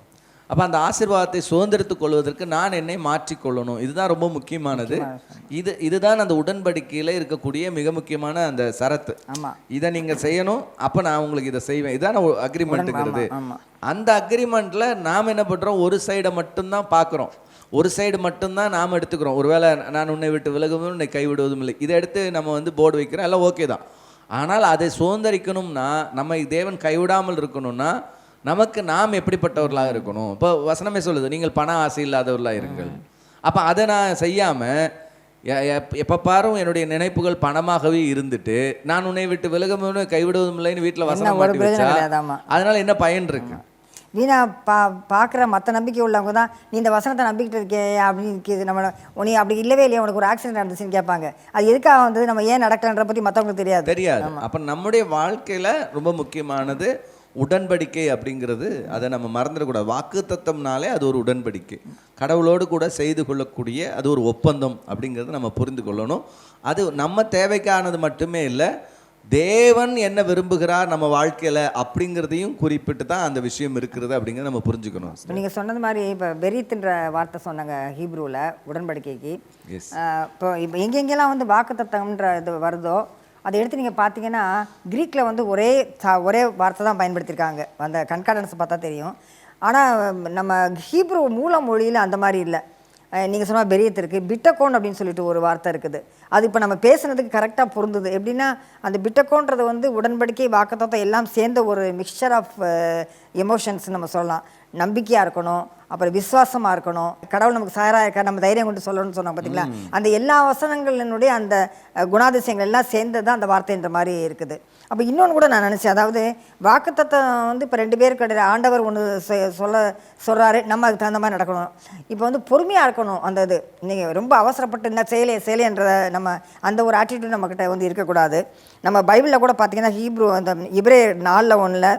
Speaker 2: அப்போ அந்த ஆசீர்வாதத்தை சுதந்திரத்துக் கொள்வதற்கு நான் என்னை மாற்றிக்கொள்ளணும். இதுதான் ரொம்ப முக்கியமானது. இது இதுதான் அந்த உடன்படிக்கையில் இருக்கக்கூடிய மிக முக்கியமான அந்த சரத்து. இதை நீங்கள் செய்யணும் அப்போ நான் உங்களுக்கு இதை செய்வேன். இதான அக்ரிமெண்ட்டுங்கிறது அந்த அக்ரிமெண்ட்டில் நாம் என்ன பண்ணுறோம் ஒரு சைடை மட்டும்தான் பார்க்குறோம். ஒரு சைடு மட்டும்தான் நாம் எடுத்துக்கிறோம். ஒருவேளை நான் உன்னை விட்டு விலகுவதும் உன்னை கைவிடுவதும் இல்லை. இதை எடுத்து நம்ம வந்து போர்டு வைக்கிறோம். எல்லாம் ஓகே தான். ஆனால் அதை சுதந்திரிக்கணும்னா நம்ம தேவன் கைவிடாமல் இருக்கணும்னா நமக்கு நாம் எப்படிப்பட்டவர்களாக இருக்கணும்? இப்போ வசனமே சொல்லுது நீங்கள் பண ஆசை இல்லாதவர்களாக இருங்கள். அப்போ அதை நான் செய்யாமல் எப்போ பாரும் என்னுடைய நினைப்புகள் பணமாகவே இருந்துட்டு நான் உன்னை விட்டு விலகுவதும் கைவிடுவதும் இல்லைன்னு வீட்டில் வசனம் மாட்டி வச்சா அதனால என்ன பயன் இருக்கு?
Speaker 1: வீணா பா பார்க்குற மற்ற நம்பிக்கை உள்ளவங்க தான் நீ இந்த வசனத்தை நம்பிக்கிட்டு இருக்கே அப்படின்னு இருக்குது நம்ம உனி அப்படி இல்லவே இல்லையா உனக்கு ஒரு ஆக்சிடென்ட் நடந்துச்சுன்னு கேட்பாங்க. அது எதுக்காக வந்தது நம்ம ஏன் நடக்கலன்ற பற்றி மற்றவங்களுக்கு தெரியாது.
Speaker 2: தெரியாது. அப்ப நம்முடைய வாழ்க்கையில ரொம்ப முக்கியமானது உடன்படிக்கை அப்படிங்கிறது. அதை நம்ம மறந்துடக்கூடாது. வாக்கு தத்தம்னாலே அது ஒரு உடன்படிக்கை. கடவுளோடு கூட செய்து கொள்ளக்கூடிய அது ஒரு ஒப்பந்தம் அப்படிங்கிறத நம்ம புரிந்து கொள்ளணும். அது நம்ம தேவைக்கானது மட்டுமே இல்லை தேவன் என்ன விரும்புகிறார் நம்ம வாழ்க்கையில அப்படிங்கிறதையும் குறிப்பிட்டு தான் அந்த விஷயம் இருக்கிறது அப்படிங்கிறத நம்ம புரிஞ்சுக்கணும்
Speaker 1: இப்போ நீங்கள் சொன்னது மாதிரி இப்போ பெரித்துன்ற வார்த்தை சொன்னாங்க ஹீப்ரூவில் உடன்படிக்கைக்கு. இப்போ இப்போ எங்கெங்கெல்லாம் வந்து வாக்குத்தத்தம்ன்ற இது வருதோ அதை எடுத்து நீங்கள் பார்த்தீங்கன்னா க்ரீக்கில் வந்து ஒரே ஒரே வார்த்தை தான் பயன்படுத்தியிருக்காங்க. அந்த கண்கார்டன்ஸ் பார்த்தா தெரியும். ஆனால் நம்ம ஹீப்ரு மூல மொழியில் அந்த மாதிரி இல்லை. நீங்கள் சொன்ன பெரியத்து இருக்குது பிட்டகோன் அப்படின்னு சொல்லிட்டு ஒரு வார்த்தை இருக்குது. அது இப்போ நம்ம பேசுனதுக்கு கரெக்டாக பொருந்துது. எப்படின்னா அந்த பிட்டகோன்றது வந்து உடன்படிக்கை வாக்குத்தத்தம் எல்லாம் சேர்ந்த ஒரு மிக்சர் ஆஃப் எமோஷன்ஸ் நம்ம சொல்லலாம். நம்பிக்கையாக இருக்கணும் அப்புறம் விசுவாசமாக இருக்கணும். கடவுள் நமக்கு சாராக இருக்கா நம்ம தைரியம் கொண்டு சொல்லணும்னு சொன்னோம் பார்த்தீங்களா அந்த எல்லா வசனங்களினுடைய அந்த குணாதிசயங்கள் எல்லாம் சேர்ந்தது தான் அந்த வார்த்தைன்ற மாதிரி இருக்குது. அப்போ இன்னொன்று கூட நான் நினச்சேன். அதாவது வாக்குத்தத்தம் வந்து இப்போ ரெண்டு பேருக்கு இடையில ஆண்டவர் ஒன்று சொல்ல சொல்கிறாரு நம்ம அதுக்கு தகுந்த மாதிரி நடக்கணும். இப்போ வந்து பொறுமையாக இருக்கணும் அந்த இது. நீங்கள் ரொம்ப அவசரப்பட்டு இந்த செயலே செயலேன்ற நம்ம அந்த ஒரு ஆட்டிடியூட் நம்மக்கிட்ட வந்து இருக்கக்கூடாது. நம்ம பைபிளில் கூட பார்த்தீங்கன்னா ஹீப்ரூ அந்த இப்ரே நாலில் ஒன்றில்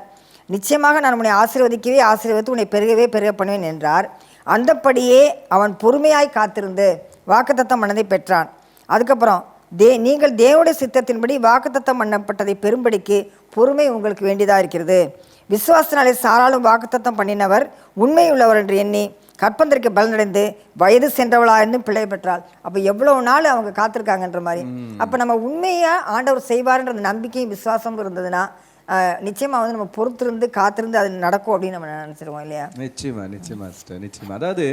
Speaker 1: நிச்சயமாக நான் உன்னை ஆசீர்வதிக்கவே ஆசீர்வதித்து உன்னை பெருகவே பெருக பண்ணுவேன் என்றார். அந்தப்படியே அவன் பொறுமையாய் காத்திருந்து வாக்குத்தத்தம் மனதை பெற்றான். அதுக்கப்புறம் தே நீங்கள் தேவனுடைய சித்தத்தின்படி வாக்குத்தத்தம் பண்ணப்பட்டதை பெரும்படிக்கு பொறுமை உங்களுக்கு வேண்டியதாக இருக்கிறது. விசுவாசனாலே சாராலும் வாக்குத்தத்தம் பண்ணினவர் உண்மை உள்ளவர் என்று எண்ணி கற்பந்தருக்கு பலனடைந்து வயது சென்றவளா இருந்து பிள்ளை பெற்றாள் அப்போ எவ்வளோ நாள் அவங்க காத்திருக்காங்கன்ற மாதிரி. அப்போ நம்ம உண்மையாக ஆண்டவர் செய்வார்ன்ற நம்பிக்கையும் விசுவாசமும் இருந்ததுன்னா ஆஹ், நிச்சயமா வந்து நம்ம பொறுத்திருந்து காத்திருந்து அது நடக்கும் அப்படின்னு நம்ம நினச்சிருவோம் இல்லையா?
Speaker 2: நிச்சயமா நிச்சயமா சிஸ்டர் நிச்சயமா. அதாவது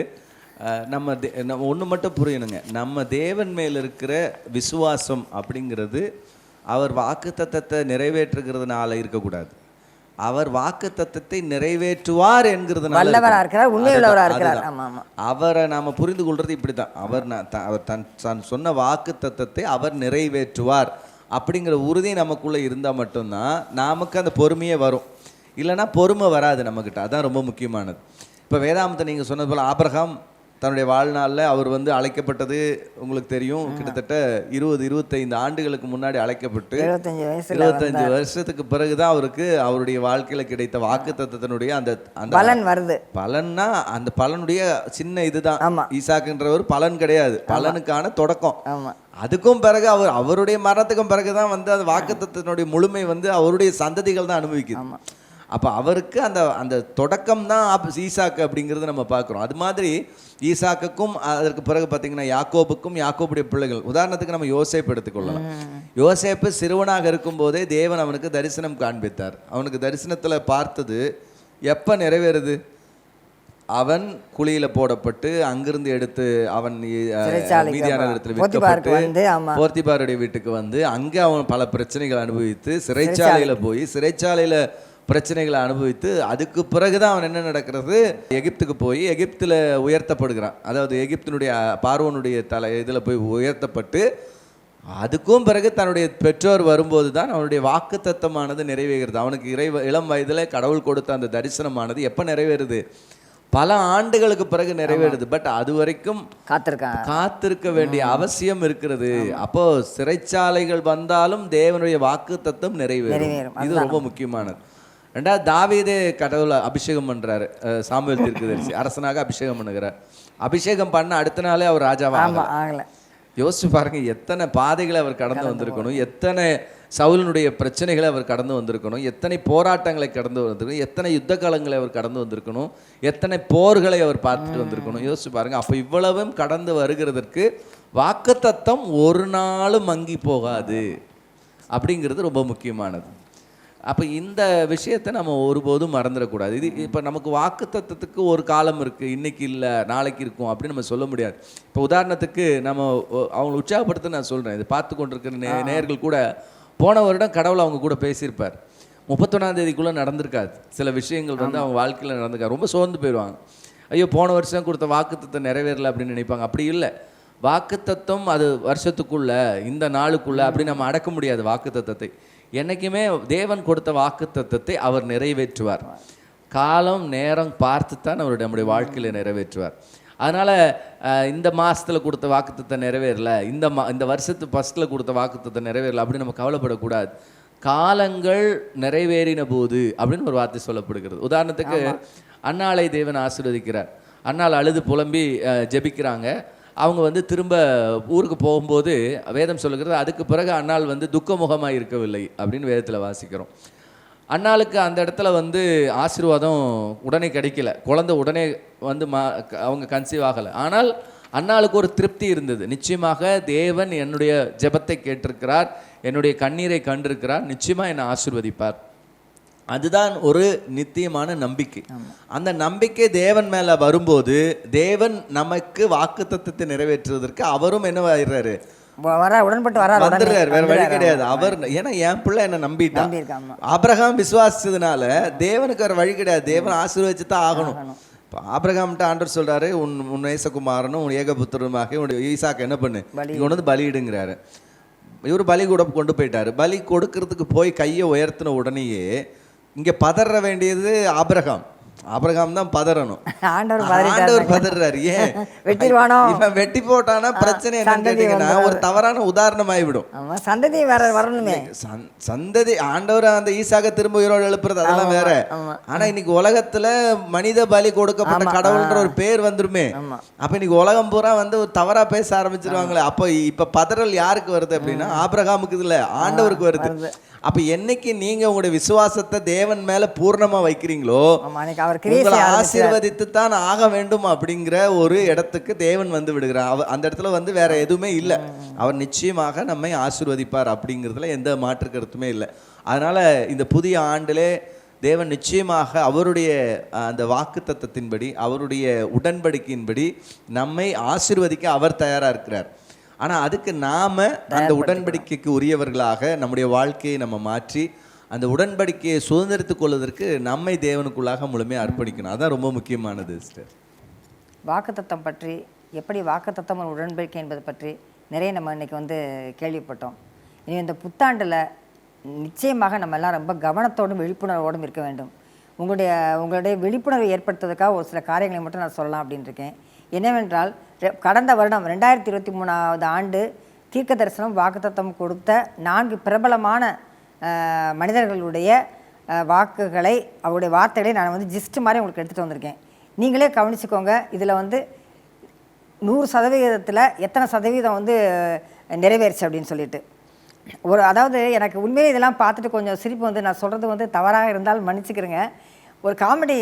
Speaker 2: நம்ம தே- நம்ம ஒன்று மட்டும் புரியணுங்க. நம்ம தேவன் மேல் இருக்கிற விசுவாசம் அப்படிங்கிறது அவர் வாக்கு தத்தத்தை நிறைவேற்றுகிறதுனால இருக்கக்கூடாது. அவர் வாக்கு தத்தத்தை நிறைவேற்றுவார் என்கிறதுனால. அவரை நாம புரிந்து கொள்றது இப்படி தான் அவர் அவர் தன் தான் சொன்ன வாக்கு தத்தத்தை அவர் நிறைவேற்றுவார் அப்படிங்கிற உறுதி நமக்குள்ள இருந்தால் மட்டும்தான் நமக்கு அந்த பொறுமையே வரும். இல்லைன்னா பொறுமை வராது நம்மக்கிட்ட அதான் ரொம்ப முக்கியமானது. இப்போ வேதாமத்தை நீங்கள் சொன்னது போல் ஆபிரகாம் தன்னுடைய வாழ்நாளில் அவர் வந்து அழைக்கப்பட்டது உங்களுக்கு தெரியும். கிட்டத்தட்ட இருபது இருபத்தைந்து ஆண்டுகளுக்கு முன்னாடி அழைக்கப்பட்டு இருபத்தஞ்சு வருஷத்துக்கு பிறகுதான் அவருக்கு அவருடைய வாழ்க்கையில கிடைத்த வாக்கு தத்தத்தினுடைய அந்த அந்த
Speaker 1: பலன் வருது.
Speaker 2: பலன்னா அந்த பலனுடைய சின்ன இதுதான். ஈசாக்குன்றவர் பலன் கிடையாது. பலனுக்கான தொடக்கம். அதுக்கும் பிறகு அவர் அவருடைய மரணத்துக்கும் பிறகுதான் வந்து அந்த வாக்குத்தத்தினுடைய முழுமை வந்து அவருடைய சந்ததிகள் தான் அனுபவிக்குது. அப்போ அவருக்கு அந்த அந்த தொடக்கம் தான் ஆப்- ஈசாக்கு அப்படிங்கிறது நம்ம பார்க்குறோம். அது மாதிரி ஈசாக்குக்கும் அதற்கு பிறகு பார்த்தீங்கன்னா யாக்கோபுக்கும் யாக்கோபுடைய பிள்ளைகள். உதாரணத்துக்கு நம்ம யோசேப்பு எடுத்துக்கொள்ளலாம். யோசேப்பு சிறுவனாக இருக்கும்போதே தேவன் அவனுக்கு தரிசனம் காண்பித்தார். அவனுக்கு தரிசனத்தில் பார்த்தது எப்போ நிறைவேறுது? அவன் குழியில போடப்பட்டு அங்கிருந்து எடுத்து அவன் மீதியான. இடத்துல விற்கப்பட்டு. போர்த்திபாருடைய வீட்டுக்கு வந்து அங்கே அவன் பல பிரச்சனைகள் அனுபவித்து சிறைச்சாலையில போய் சிறைச்சாலையில பிரச்சனைகளை அனுபவித்து அதுக்கு பிறகுதான் அவன் என்ன நடக்கிறது? எகிப்துக்கு போய் எகிப்துல உயர்த்தப்படுகிறான். அதாவது எகிப்தினுடைய பார்வனுடைய தலை இதுல போய் உயர்த்தப்பட்டு அதுக்கும் பிறகு தன்னுடைய பெற்றோர் வரும்போது தான் அவனுடைய வாக்கு தத்தமானது நிறைவேறுகிறது அவனுக்கு இறை இளம் வயதில் கடவுள் கொடுத்த அந்த தரிசனமானது எப்போ நிறைவேறுது? பல ஆண்டுகளுக்கு பிறகு நிறைவேறுது. பட் அது வரைக்கும்
Speaker 1: காத்திருக்காங்க
Speaker 2: காத்திருக்க வேண்டிய அவசியம் இருக்கிறது அப்போ சிறைச்சாலைகள் வந்தாலும் தேவனுடைய வாக்கு தத்தம் நிறைவேறும்.
Speaker 1: நிறைவேறும்.
Speaker 2: இது ரொம்ப முக்கியமானது. ரெண்டாவது தாவீதே கடவுளை அபிஷேகம் பண்றாரு. அஹ் சாமுவேல் தீர்க்கதரிசி அரசனாக அபிஷேகம் பண்ணுகிறார். அபிஷேகம் பண்ண அடுத்த நாளே அவர் ராஜாவா
Speaker 1: ஆமாம் ஆகலை.
Speaker 2: யோசிச்சு பாருங்க எத்தனை பாதைகளை அவர் கடந்து வந்திருக்கணும் எத்தனை சவுலினுடைய பிரச்சனைகளை அவர் கடந்து வந்திருக்கணும் எத்தனை போராட்டங்களை கடந்து வந்திருக்கணும் எத்தனை யுத்த காலங்களை அவர் கடந்து வந்திருக்கணும் எத்தனை போர்களை அவர் பார்த்துட்டு வந்திருக்கணும். யோசிச்சு பாருங்க அப்போ இவ்வளவும் கடந்து வருகிறதற்கு வாக்குத்தத்தம் ஒரு நாளும் மங்கி போகாது. அப்படிங்கிறது ரொம்ப முக்கியமானது. அப்போ இந்த விஷயத்தை நம்ம ஒருபோதும் மறந்துடக்கூடாது. இது இப்போ நமக்கு வாக்குத்தத்தத்துக்கு ஒரு காலம் இருக்குது இன்னைக்கு இல்லை நாளைக்கு இருக்கும் அப்படின்னு நம்ம சொல்ல முடியாது. இப்போ உதாரணத்துக்கு நம்ம அவங்களை உற்சாகப்படுத்த நான் சொல்கிறேன் இது பார்த்து கொண்டிருக்கிற நே நேயர்கள் கூட போன வருடம் கடவுள் அவங்க கூட பேசியிருப்பார். முப்பத்தொன்னாம் தேதிக்குள்ளே நடந்திருக்காது. சில விஷயங்கள் வந்து அவங்க வாழ்க்கையில் நடந்திருக்காது. ரொம்ப சோர்ந்து போயிடுவாங்க. ஐயோ போன வருஷம் கொடுத்த வாக்குத்தத்தம் நிறைவேறல அப்படின்னு நினைப்பாங்க. அப்படி இல்லை. வாக்குத்தத்தம் அது வருஷத்துக்குள்ள இந்த நாளுக்குள்ள அப்படி நம்ம அடக்க முடியாது வாக்குத்தத்தத்தை. என்னைக்குமே தேவன் கொடுத்த வாக்குத்தத்தத்தை அவர் நிறைவேற்றுவார். காலம் நேரம் பார்த்து தான் அவருடைய நம்முடைய வாழ்க்கையில நிறைவேற்றுவார். அதனால் இந்த மாசத்துல கொடுத்த வாக்குத்தத்தை நிறைவேறல இந்த மா இந்த வருஷத்து ஃபஸ்ட்டில் கொடுத்த வாக்குத்தத்தை நிறைவேறல அப்படின்னு நம்ம கவலைப்படக்கூடாது. காலங்கள் நிறைவேறின போது அப்படின்னு ஒரு வார்த்தை சொல்லப்படுகிறது. உதாரணத்துக்கு அன்னாளை தேவன் ஆசீர்வதிக்கிறார். அன்னாள் அழுது புலம்பி ஜெபிக்கிறாங்க. அவங்க வந்து திரும்ப ஊருக்கு போகும்போது வேதம் சொல்லுகிறது அதுக்கு பிறகு அண்ணாள் வந்து துக்கமுகமாக இருக்கவில்லை அப்படின்னு வேதத்தில் வாசிக்கிறோம். அண்ணாளுக்கு அந்த இடத்துல வந்து ஆசீர்வாதம் உடனே கிடைக்கல. குழந்தை உடனே வந்து மா அவங்க கன்சீவ் ஆகலை. ஆனால் அண்ணாளுக்கு ஒரு திருப்தி இருந்தது. நிச்சயமாக தேவன் என்னுடைய ஜெபத்தை கேட்டிருக்கிறார் என்னுடைய கண்ணீரை கண்டிருக்கிறார் நிச்சயமாக என்னை ஆசிர்வதிப்பார். அதுதான் ஒரு நித்தியமான நம்பிக்கை. அந்த நம்பிக்கை தேவன் மேல வரும்போது தேவன் நமக்கு வாக்குத்தத்தத்தை நிறைவேற்றுவதற்கு அவரும்
Speaker 1: வர உடன்பட்டு உடனே.
Speaker 2: வந்துடுறாரு வேற வழி. கிடையாது. அவர் ஏன்னா என் பிள்ளை என்ன நம்பிட்டான். ஆபிரகாம் விசுவாசிச்சதுனால தேவனுக்கு வேற வழி கிடையாது. தேவன் ஆசீர்வதிச்சு தான் ஆகணும். இப்போ ஆபிரகாம்கிட்ட ஆண்டவர் சொல்றாரு உன் உன் நேசகுமாரனும் உன் ஏகபுத்திரமாக உன்னுடைய ஈசாக்கு என்ன பண்ணு? கொண்டு வந்து பலியிடுங்கிறாரு இவர் பலி கூட கொண்டு போயிட்டாரு. பலி கொடுக்கறதுக்கு போய் கையை உயர்த்தின உடனேயே இங்க பதற வேண்டியது ஆபிரகாம். ஆபிரகாம் தான் பதறணும்.
Speaker 1: ஆண்டவர்
Speaker 2: பதறாரு. ஏன்?
Speaker 1: வெட்டிடுவானோ?
Speaker 2: இவன் வெட்டி போட்டானா பிரச்சனை என்னன்னு கேட்டீங்கன்னா. ஒரு தவறான உதாரணம் ஆயிவிடும்
Speaker 1: சந்ததி வேற வரணுமே.
Speaker 2: சந்- சந்ததி ஆண்டவர் அந்த ஈசாக திரும்ப உயிரோடு எழுப்புறது அதெல்லாம் வேற. ஆனா இன்னைக்கு உலகத்துல மனித பலி கொடுக்கப்பட்ட கடவுள்ன்ற ஒரு பேர் வந்துருமே. அப்ப இன்னைக்கு உலகம் பூரா வந்து ஒரு தவறா பேச ஆரம்பிச்சிருவாங்களே. அப்போ இப்ப பதறல் யாருக்கு வருது அப்படின்னா ஆபிரகாமுக்கு இல்ல ஆண்டவருக்கு வருது. அப்ப என்னைக்கு நீங்க உங்களுடைய விசுவாசத்தை தேவன் மேல பூர்ணமா வைக்கிறீங்களோ
Speaker 1: அவர்
Speaker 2: உங்களை. ஆசீர்வதித்து தான் ஆக வேண்டும் அப்படிங்கிற ஒரு இடத்துக்கு தேவன் வந்து விடுகிறார். அவ அந்த இடத்துல வந்து வேற எதுவுமே இல்லை. அவர் நிச்சயமாக நம்மை ஆசீர்வதிப்பார் அப்படிங்கிறதுல எந்த மாற்று கருத்துமே இல்லை. அதனால இந்த புதிய ஆண்டிலே தேவன் நிச்சயமாக அவருடைய அந்த வாக்கு தத்தத்தின்படி அவருடைய உடன்படிக்கையின்படி நம்மை ஆசீர்வதிக்க அவர் தயாரா இருக்கிறார். ஆனா அதுக்கு நாம அந்த உடன்படிக்கைக்கு உரியவர்களாக நம்முடைய வாழ்க்கையை நம்ம மாற்றி அந்த உடன்படிக்கையை சுதந்திரத்துக் கொள்வதற்கு நம்மை தேவனுக்குள்ளாக முழுமையாக அர்ப்பணிக்கணும். அதான் ரொம்ப முக்கியமானது சிஸ்டர்.
Speaker 1: வாக்குத்தத்தம் பற்றி எப்படி வாக்குத்தத்தம் ஒரு உடன்படிக்கை என்பது பற்றி நிறைய நம்ம இன்னைக்கு வந்து கேள்விப்பட்டோம். இனி இந்த புத்தாண்டில் நிச்சயமாக நம்ம எல்லாம் ரொம்ப கவனத்தோடும் விழிப்புணர்வோடும் இருக்க வேண்டும். உங்களுடைய உங்களுடைய விழிப்புணர்வை ஏற்படுத்துவதற்காக ஒரு சில காரியங்களை மட்டும் நான் சொல்லலாம் அப்படின்னு இருக்கேன் என்னவென்றால் கடந்த வருடம் ரெண்டாயிரத்தி இருபத்தி மூணாவது ஆண்டு தீர்க்க தரிசனம் வாக்குத்தத்தம் கொடுத்த நான்கு பிரபலமான மனிதர்களுடைய வாக்குகளை அவருடைய வார்த்தைகளை நான் வந்து ஜிஸ்ட் மாதிரி உங்களுக்கு எடுத்துகிட்டு வந்திருக்கேன். நீங்களே கவனிச்சுக்கோங்க இதில் வந்து நூறு சதவீதத்தில் எத்தனை சதவீதம் வந்து நிறைவேறுச்சு அப்படின்னு சொல்லிட்டு. ஒரு அதாவது எனக்கு உண்மையிலே இதெல்லாம் பார்த்துட்டு கொஞ்சம் சிரிப்பு வந்து நான் சொல்கிறது வந்து தவறாக இருந்தால் மன்னிச்சுக்கிறேங்க. ஒரு காமெடி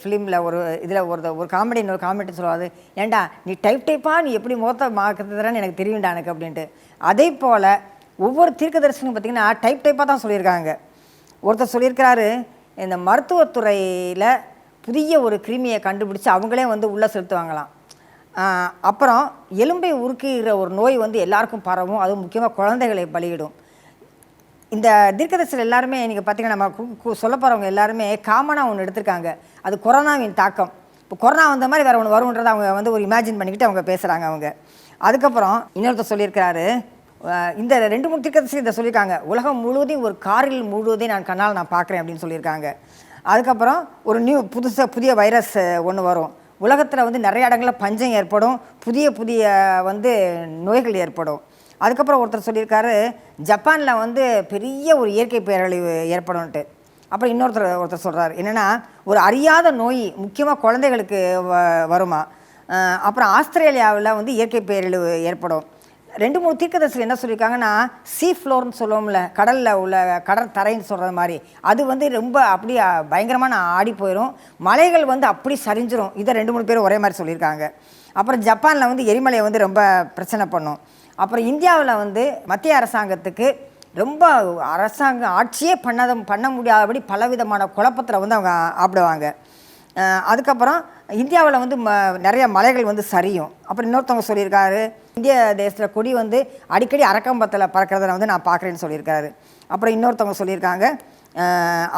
Speaker 1: ஃபிலிமில் ஒரு இதில் ஒரு ஒரு காமெடி இன்னொரு காமெடி சொல்லுவாது ஏண்டா நீ டைப் டைப்பாக நீ எப்படி முகத்தை மாக்குறதுன்னு எனக்கு தெரியும்டா எனக்கு அப்படின்ட்டு. அதே போல் ஒவ்வொரு தீர்க்க தரிசனம் பார்த்திங்கன்னா டைப் டைப்பாக தான் சொல்லியிருக்காங்க. ஒருத்தர் சொல்லியிருக்கிறாரு இந்த மருத்துவத்துறையில் புதிய ஒரு கிருமியை கண்டுபிடிச்சு அவங்களே வந்து உள்ளே செலுத்துவாங்களாம். அப்புறம் எலும்பை உருக்குகிற ஒரு நோய் வந்து எல்லாருக்கும் பரவும். அதுவும் முக்கியமாக குழந்தைகளை பலியிடும். இந்த தீர்க்கதரிசிகள் எல்லாருமே இன்றைக்கி பார்த்தீங்கன்னா நம்ம கு- சொல்ல போகிறவங்க எல்லாருமே காமனாக ஒன்று எடுத்திருக்காங்க. அது கொரோனாவின் தாக்கம். இப்போ கொரோனா வந்த மாதிரி வேறு ஒன்று வரும்ன்றதை அவங்க வந்து ஒரு இமேஜின் பண்ணிக்கிட்டு அவங்க பேசுகிறாங்க அவங்க. அதுக்கப்புறம் இன்னொருத்தர் சொல்லியிருக்கிறாரு இந்த ரெண்டு மூணு தீர்க்கதரிசி இதை சொல்லியிருக்காங்க. உலகம் முழுவதையும் ஒரு காரில் முழுவதையும் நான் கண்ணால் நான் பார்க்குறேன் அப்படின்னு சொல்லியிருக்காங்க. அதுக்கப்புறம் ஒரு நியூ புதுசாக புதிய வைரஸ் ஒன்று வரும். உலகத்தில் வந்து நிறைய இடங்களில் பஞ்சம் ஏற்படும். புதிய புதிய வந்து நோய்கள் ஏற்படும். அதுக்கப்புறம் ஒருத்தர் சொல்லியிருக்காரு ஜப்பானில் வந்து பெரிய ஒரு இயற்கை பேரழிவு ஏற்படும்ன்ட்டு. அப்புறம் இன்னொருத்தர் ஒருத்தர் சொல்கிறார் என்னென்னா ஒரு அறியாத நோய் முக்கியமாக குழந்தைகளுக்கு வ வருமா? அப்புறம் ஆஸ்திரேலியாவில் வந்து இயற்கை பேரழிவு ஏற்படும். ரெண்டு மூணு தீர்க்கதரிசிகள் என்ன சொல்லியிருக்காங்கன்னா சீ ஃப்ளோர்னு சொல்லுவோம்ல கடலில் உள்ள கடற்தரைன்னு சொல்கிற மாதிரி அது வந்து ரொம்ப அப்படி பயங்கரமான ஆடி போயிடும் மலைகள் வந்து அப்படி சரிஞ்சிரும். இதை ரெண்டு மூணு பேர் ஒரே மாதிரி சொல்லியிருக்காங்க. அப்புறம் ஜப்பானில் வந்து எரிமலை வந்து ரொம்ப பிரச்சனை பண்ணும். அப்புறம் இந்தியாவில் வந்து மத்திய அரசாங்கத்துக்கு ரொம்ப அரசாங்கம் ஆட்சியே பண்ணாத பண்ண முடியாதபடி பலவிதமான குழப்பத்தில் வந்து அவங்க ஆப்பிடுவாங்க. அதுக்கப்புறம் இந்தியாவில் வந்து ம நிறைய மலைகள் வந்து சரியும். அப்புறம் இன்னொருத்தவங்க சொல்லியிருக்காரு இந்திய தேசத்தில் கொடி வந்து அடிக்கடி அரக்கம்பத்தில் பறக்கிறத வந்து நான் பார்க்குறேன்னு சொல்லியிருக்காரு. அப்புறம் இன்னொருத்தவங்க சொல்லியிருக்காங்க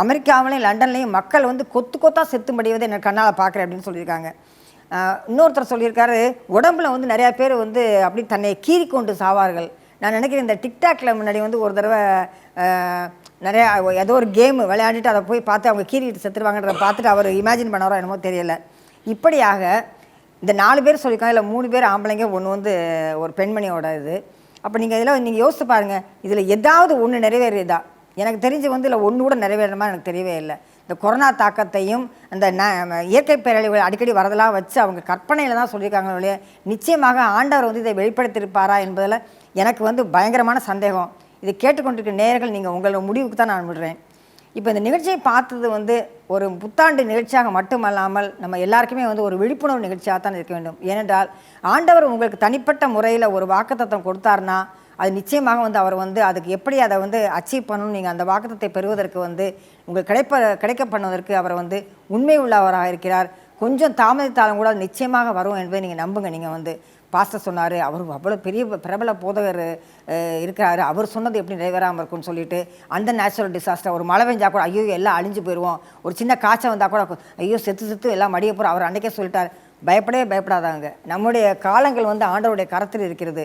Speaker 1: அமெரிக்காவிலையும் லண்டன்லேயும் மக்கள் வந்து கொத்து கொத்தாக செத்து முடிவதை எனக்கு கண்ணால் பார்க்குறேன் அப்படின்னு சொல்லியிருக்காங்க. இன்னொருத்தர் சொல்லியிருக்காரு உடம்புல வந்து நிறையா பேர் வந்து அப்படி தன்னை கீறி கொண்டு சாவார்கள். நான் நினைக்கிறேன் இந்த டிக்டாக்ல முன்னாடி வந்து ஒரு தடவை நிறையா ஏதோ ஒரு கேம் விளையாடிட்டு அதை போய் பார்த்து அவங்க கீறிட்டு செத்துருவாங்கன்றத பார்த்துட்டு அவர் இமேஜின் பண்ணாரோ என்னமோ தெரியல. இப்படியாக இந்த நாலு பேர் சொல்லியிருக்காங்க இல்லை மூணு பேர் ஆம்பளைங்க ஒன்று வந்து ஒரு பெண்மணியோட இது. அப்போ நீங்கள் இதில் நீங்கள் யோசித்து பாருங்கள் இதில் ஏதாவது ஒன்று நிறைவேறியதா? எனக்கு தெரிஞ்சு வந்து இல்லை ஒன்று கூட நிறைவேறணுமா? எனக்கு தெரியவே இல்லை. இந்த கொரோனா தாக்கத்தையும் அந்த ந இயற்கை பேரழிவுகள் அடிக்கடி வரதெல்லாம் வச்சு அவங்க கற்பனையில் தான் சொல்லியிருக்காங்க ஒழிய நிச்சயமாக ஆண்டவர் வந்து இதை வெளிப்படுத்தியிருப்பாரா என்பதில் எனக்கு வந்து பயங்கரமான சந்தேகம். இதை கேட்டுக்கொண்டிருக்க நேர்கள் நீங்கள் உங்களோட முடிவுக்கு தான் நான் விடுறேன். இப்போ இந்த நிகழ்ச்சியை பார்த்தது வந்து ஒரு புத்தாண்டு நிகழ்ச்சியாக மட்டுமல்லாமல் நம்ம எல்லாருக்குமே வந்து ஒரு விழிப்புணர்வு நிகழ்ச்சியாக தான் இருக்க வேண்டும். ஏனென்றால் ஆண்டவர் உங்களுக்கு தனிப்பட்ட முறையில் ஒரு வாக்குத்தத்தம் கொடுத்தாருன்னா அது நிச்சயமாக வந்து அவர் வந்து அதுக்கு எப்படி அதை வந்து அச்சீவ் பண்ணணும் நீங்கள் அந்த வாக்குத்தத்தை பெறுவதற்கு வந்து உங்களுக்கு கிடைப்ப கிடைக்க பண்ணுவதற்கு அவர் வந்து உண்மை உள்ளவராக இருக்கிறார். கொஞ்சம் தாமதித்தாலும் கூட அது நிச்சயமாக வரும் என்பதை நீங்கள் நம்புங்க. நீங்கள் வந்து பாஸ்டர் சொன்னார் அவர் அவ்வளோ பெரிய பிரபல போதகர் இருக்கிறாரு. அவர் சொன்னது எப்படி நிறைவேறாமல் இருக்கும்னு சொல்லிட்டு அந்த நேச்சுரல் டிசாஸ்டர் ஒரு மழை பெஞ்சா கூட ஐயோ எல்லாம் அழிஞ்சு போயிடுவோம் ஒரு சின்ன காய்ச்சல் வந்தால் கூட ஐயோ செத்து செத்து எல்லாம் மடிய போகிறோம் அவர் அன்றைக்கே சொல்லிட்டார். பயப்படவே பயப்படாதாங்க. நம்முடைய காலங்கள் வந்து ஆண்டவருடைய கரத்தில் இருக்கிறது.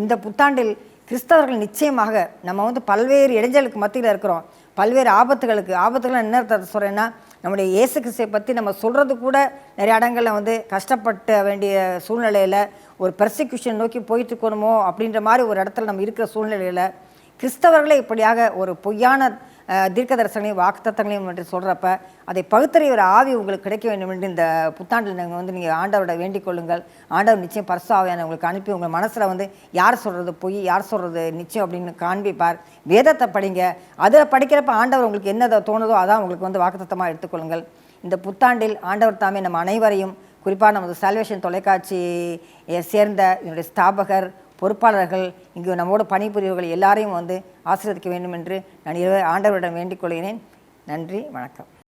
Speaker 1: இந்த புத்தாண்டில் கிறிஸ்தவர்கள் நிச்சயமாக நம்ம வந்து பல்வேறு இடைஞ்சலுக்கு மத்தியில் இருக்கிறோம். பல்வேறு ஆபத்துகளுக்கு ஆபத்துகள் என்ன சொல்கிறேன்னா நம்முடைய இயேசு கிறிஸ்துவை பற்றி நம்ம சொல்கிறது கூட நிறைய இடங்களில் வந்து கஷ்டப்பட்ட வேண்டிய சூழ்நிலையில் ஒரு பெர்சிக்யூஷன் நோக்கி போயிட்டு இருக்கணுமோ அப்படின்ற மாதிரி ஒரு இடத்துல நம்ம இருக்கிற சூழ்நிலையில் கிறிஸ்தவர்களே இப்படியாக ஒரு பொய்யான தீர்க்க தரிசனங்களையும் வாக்குத்தத்தங்களையும் என்று சொல்கிறப்ப அதை பகுத்தறிகிற ஆவி உங்களுக்கு கிடைக்க வேண்டும் என்று இந்த புத்தாண்டில் நீங்கள் வந்து நீங்கள் ஆண்டவரோட வேண்டிக் கொள்ளுங்கள். ஆண்டவர் நிச்சயம் பரிசு ஆவியான உங்களுக்கு அனுப்பி உங்கள் மனசில் வந்து யார் சொல்கிறது பொய் யார் சொல்கிறது நிச்சயம் அப்படின்னு காண்பிப்பார். வேதத்தை படிங்க. அதில் படிக்கிறப்ப ஆண்டவர் உங்களுக்கு என்ன தோணுதோ அதான் உங்களுக்கு வந்து வாக்குத்தத்தமாக எடுத்துக்கொள்ளுங்கள் இந்த புத்தாண்டில் ஆண்டவர் தாமே நம்ம அனைவரையும் குறிப்பாக நமது சால்வேஷன் தொலைக்காட்சி சேர்ந்த என்னுடைய ஸ்தாபகர் பொறுப்பாளர்கள் இங்கு நம்மோடு பணிபுரியவர்கள் எல்லாரையும் வந்து ஆசீர்வதிக்க வேண்டும் என்று நான் இரவு ஆண்டவரிடம் வேண்டிக் கொள்கிறேன். நன்றி வணக்கம்.